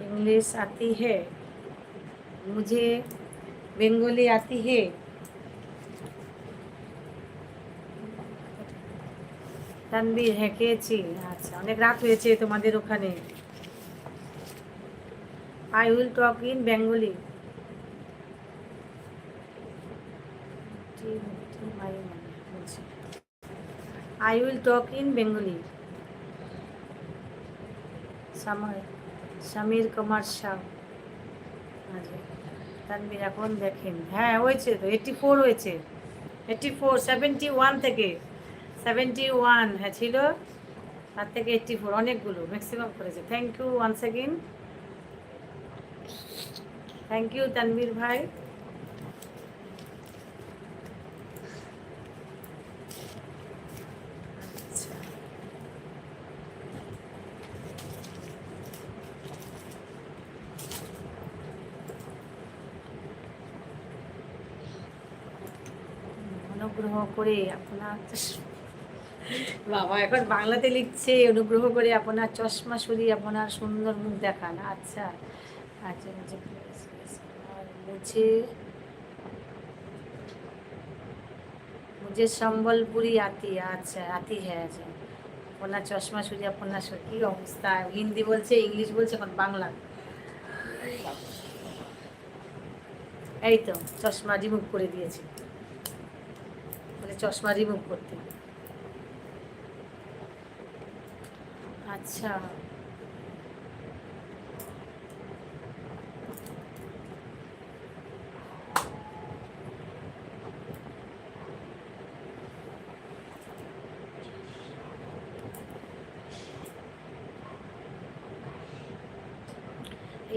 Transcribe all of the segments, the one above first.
English आती है मुझे बेंगली आती है তানবীর হেঁকেছি আচ্ছা অনেক রাত হয়েছে তোমাদের ওখানে I will talk in Bengali I will talk in Bengali সময় সমীর কুমার শাহ। তানবির তানবীর এখন দেখেন। হ্যাঁ হয়েছে তো এইটি ফোর হয়েছে। এইটি ফোর সেভেন্টি ওয়ান থেকে সেভেন্টি ওয়ান হ্যাঁ ছিল। তার থেকে এইটটি ফোর অনেকগুলো ম্যাক্সিমাম করেছে। Thank you one second thank you Tanvir ভাই আচ্ছা অনুগ্রহ করে আপনার বাবা, এখন বাংলাতে লিখছে, অনুগ্রহ করে আপনার চশমা সরিয়ে আপনার সুন্দর মুখ দেখান। আচ্ছা আচ্ছা আর মুঝে সম্বলপুরি আতি আচ্ছা আতি হ্যাঁ আচ্ছা। আপনার চশমা সরিয়ে আপনার কি অবস্থা? হিন্দি বলছে, ইংলিশ বলছে, এখন বাংলা। এই তো, চশমা রিমুভ করে দিয়েছি। চশমা রিমুভ করতে আচ্ছা।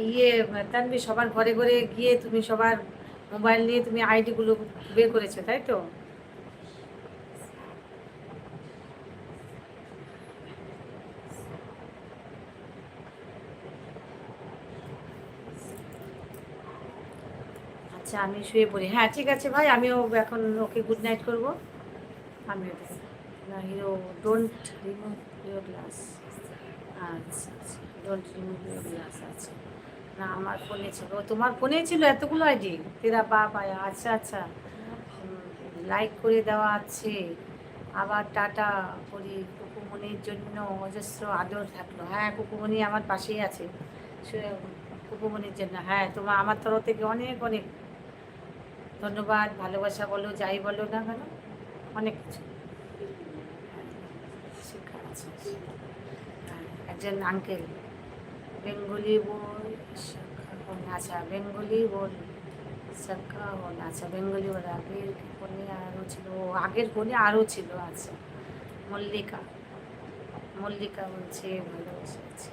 ইয়ে তানবি সবার ঘরে ঘরে গিয়ে তুমি সবার মোবাইল নিয়ে তুমি আইডিগুলো বের করেছ, তাই তো? আচ্ছা আমি শুয়ে পড়ি। হ্যাঁ ঠিক আছে ভাই, আমিও এখন ওকে গুড নাইট করব। আমি না, hero don't remove your glass আচ্ছা আচ্ছা ডোন্ট রিমুভ ইউর গ্লাস আচ্ছা। না, আমার ফোনে ছিল। তোমার ফোনে ছিল এতগুলো আইডি তেরা বাপ আয়া আচ্ছা। আচ্ছা লাইক করে দেওয়া আছে। আবার টাটা করি। কুকুমনির জন্য অজস্র আদর থাকল। হ্যাঁ কুকুমনি আমার পাশেই আছে। কুকুমনির জন্য। হ্যাঁ তোমার আমার তরফ থেকে অনেক অনেক ধন্যবাদ, ভালোবাসা বলো, যাই বলো না কেন, অনেক কিছু। একজন আঙ্কেল বেঙ্গলি বল আচ্ছা বেঙ্গলি বল শাখা বল আচ্ছা বেঙ্গলি বল আগের ফোনে আরও ছিল, ও আগের ফোনে আরও ছিল আচ্ছা। মল্লিকা মল্লিকা বলছে, ভালোবাসা আছে।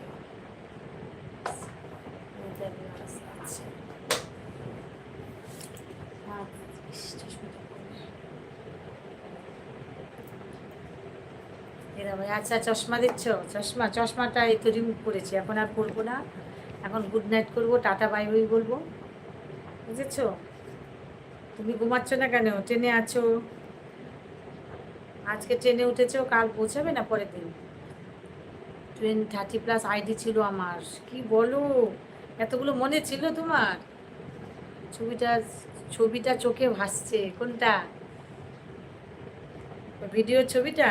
এরা ভাই আচ্ছা চশমা দিচ্ছ? চশমা, চশমাটা এই তো রিমুভ করেছি, এখন আর পরবো না। এখন গুড নাইট করব, টাটা বাই বাই বলব। বুঝেছ? তুমি ঘুমাচ্ছ না কেন? ট্রেনে আছো? আজকে ট্রেনে উঠেছো, কাল পৌঁছাবে না পরের দিন? ট্রেন থার্টি প্লাস আইডি ছিল আমার। কি বলো? এতগুলো মনে ছিল তোমার? ছবিটা ছবিটা চোখে ভাসছে, কোনটা? ভিডিওর ছবিটা?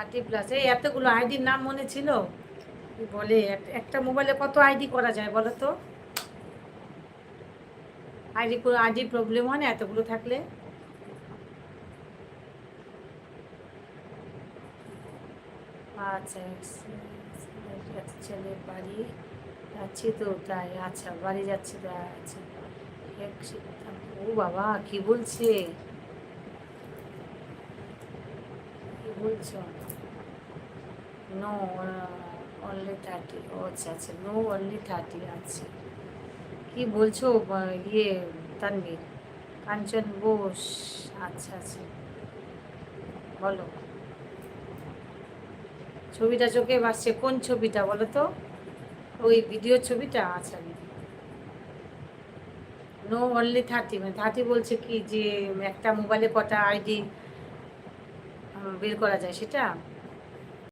থার্টি প্লাস, এই এতগুলো আইডির নাম মনে ছিল? বলে একটা মোবাইলে কত আইডি করা যায় বলো তো? আইডি আইডি প্রবলেম হয় না এতগুলো থাকলে? আচ্ছা ছেলে বাড়ি যাচ্ছি তো তাই আচ্ছা বাড়ি যাচ্ছি তাই আচ্ছা। ও বাবা, কি বলছে? কি বলছো? নো অনলি থার্টি ও আচ্ছা আচ্ছা। নো অনলি থার্টি আচ্ছা। কি বলছো? ইয়ে তানবীর কাঞ্চন বোস। আচ্ছা আচ্ছা। বলো। ছবিটা চোখে ভাসছে কোন ছবিটা বলো তো? ওই ভিডিও ছবিটা? আচ্ছা। নো অনলি থার্টি মানে থার্টি বলছে কি যে, একটা মোবাইলে কটা আইডি বের করা যায়, সেটা?